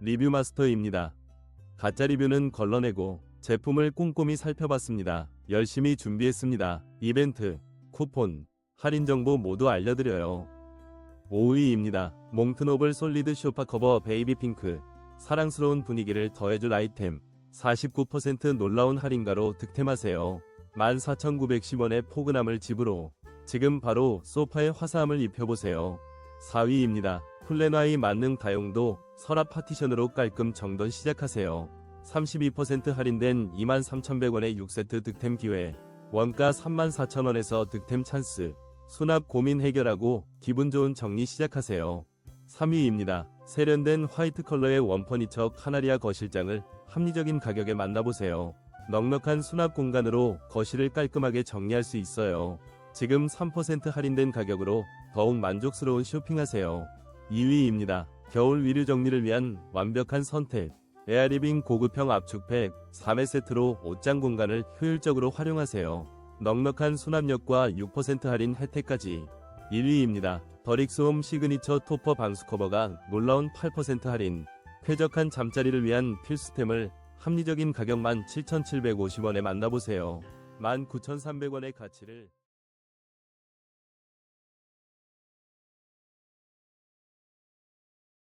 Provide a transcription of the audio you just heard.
리뷰 마스터입니다. 가짜 리뷰는 걸러내고 제품을 꼼꼼히 살펴봤습니다. 열심히 준비했습니다. 이벤트, 쿠폰, 할인 정보 모두 알려드려요. 5위입니다. 몽트노블 솔리드 쇼파 커버 베이비 핑크. 사랑스러운 분위기를 더해줄 아이템. 49% 놀라운 할인가로 득템하세요. 14,910원의 포근함을 집으로 지금 바로 소파에 화사함을 입혀보세요. 4위입니다. 쿨레나이 만능 다용도 서랍 파티션으로 깔끔 정돈 시작하세요. 32% 할인된 23,100원의 6세트 득템 기회. 원가 34,000원에서 득템 찬스. 수납 고민 해결하고 기분 좋은 정리 시작하세요. 3위입니다. 세련된 화이트 컬러의 원퍼니처 카나리아 거실장을 합리적인 가격에 만나보세요. 넉넉한 수납 공간으로 거실을 깔끔하게 정리할 수 있어요. 지금 3% 할인된 가격으로 더욱 만족스러운 쇼핑하세요. 2위입니다. 겨울 위류 정리를 위한 완벽한 선택. 에어리빙 고급형 압축팩 3회 세트로 옷장 공간을 효율적으로 활용하세요. 넉넉한 수납력과 6% 할인 혜택까지. 1위입니다. 더릭스홈 시그니처 토퍼 방수 커버가 놀라운 8% 할인. 쾌적한 잠자리를 위한 필수템을 합리적인 가격 17,750원에 만나보세요. 19,300원의 가치를